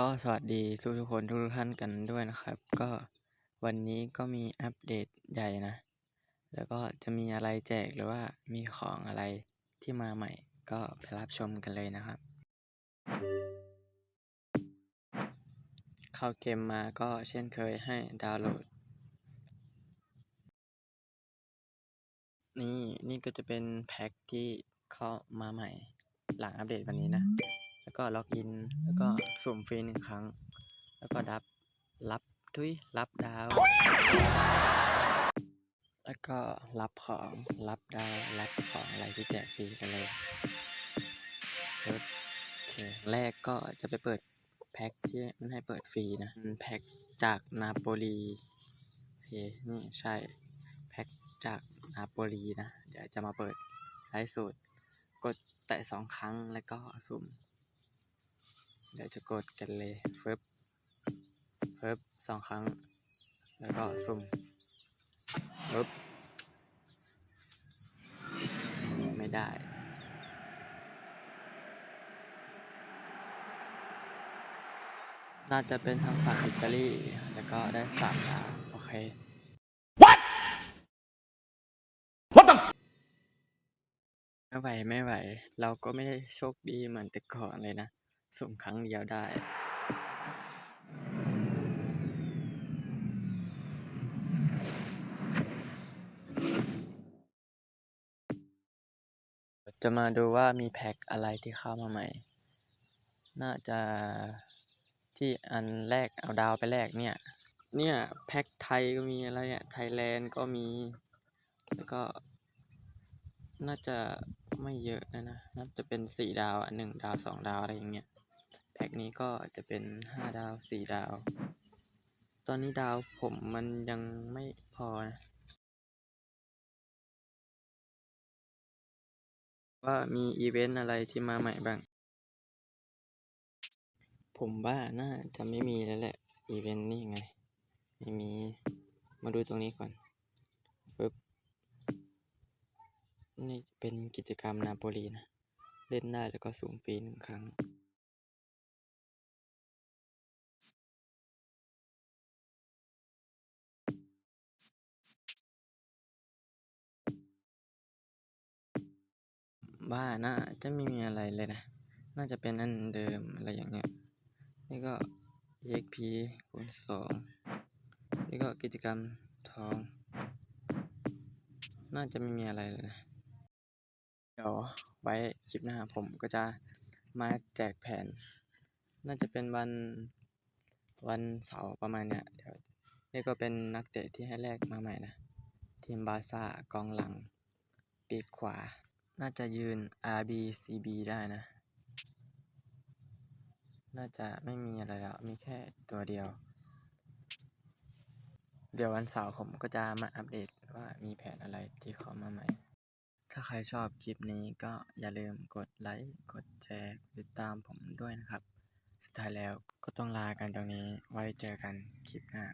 ก็สวัสดีทุกทุกคนทุกท่านกันด้วยนะครับ ก็วันนี้ก็มีอัปเดตใหญ่นะ แล้วก็จะมีอะไรแจกหรือว่ามีของอะไรที่มาใหม่ ก็ไปรับชมกันเลยนะครับ เข้าเกมมาก็เช่นเคยให้ดาวน์โหลด นี่นี่ก็จะเป็นแพ็คที่เข้ามาใหม่ หลังอัปเดตวันนี้นะ แล้วก็ล็อกอิน แล้วก็สุ่มฟรีหนึ่งครั้ง แล้วก็รับรับทุยรับดาว แล้วก็รับของรับดาวรับของอะไรที่แจกฟรีกันเลยโอเคแรกก็จะไปเปิดแพ็คที่มันให้เปิดฟรีนะแพ็คจากนาโปลีโอเคนี่ใช่แพ็คจากนาโปลีนะ เดี๋ยวจะมาเปิดไลฟ์สดกดแตะสองครั้งแล้วก็สุ่ม เดี๋ยวจะกดกันเลยฟึบฟึบสองครั้ง แล้วก็สุ่มฟึบไม่ได้น่าจะเป็นทางฝั่งอิตาลี แล้วก็ได้สามดาวโอเคไม่ไหว ไม่ไหว เราก็ไม่ได้โชคดีเหมือนแต่ก่อนเลยนะ สุ่มครั้งเดียวได้ จะมาดูว่ามีแพ็คอะไรที่เข้ามาใหม่ น่าจะที่อันแรกเอาดาวไปแรกเนี่ย เนี่ยแพ็คไทยก็มีอะไรเนี่ยไทยแลนด์ก็มี แล้วก็น่าจะไม่เยอะนะนะน่าจะเป็นสี่ดาวอะหนึ่งดาวสองดาวอะไรอย่างเงี้ย แพ็คนี้ก็จะเป็นห้าดาวสี่ดาว ตอนนี้ดาวผมมันยังไม่พอนะ ว่ามีอีเวนต์อะไรที่มาใหม่บ้าง ผมว่าน่าจะไม่มีแล้วแหละ อีเวนต์นี่ไง ไม่มี มาดูตรงนี้ก่อนปึ๊บนี่เป็นกิจกรรมนาโปลีนะ เล่นได้แล้วก็สูงฟรีหนึ่งครั้ง บ้าน่าจะไม่มีอะไรเลยนะ น่าจะเป็นอันเดิมอะไรอย่างเงี้ย นี่ก็ EXP คูณสองนี่ก็กิจกรรมทอง น่าจะไม่มีอะไรเลยนะ เดี๋ยวไว้คลิปหน้าผมก็จะมาแจกแผนน่าจะเป็นวันวันเสาร์ประมาณเนี้ยเดี๋ยวนี่ก็เป็นนักเตะที่ให้แลกมาใหม่นะ ทีมบาซ่ากองหลัง ปีกขวา น่าจะยืน RBCB ได้นะ น่าจะไม่มีอะไรแล้ว มีแค่ตัวเดียว เดี๋ยววันเสาร์ผมก็จะมาอัปเดตว่ามีแผนอะไรที่เข้ามาใหม่ ถ้าใครชอบคลิปนี้ก็อย่าลืมกดไลค์ กดแชร์ ติดตามผมด้วยนะครับ สุดท้ายแล้วก็ต้องลากันตรงนี้ ไว้เจอกันคลิปหน้า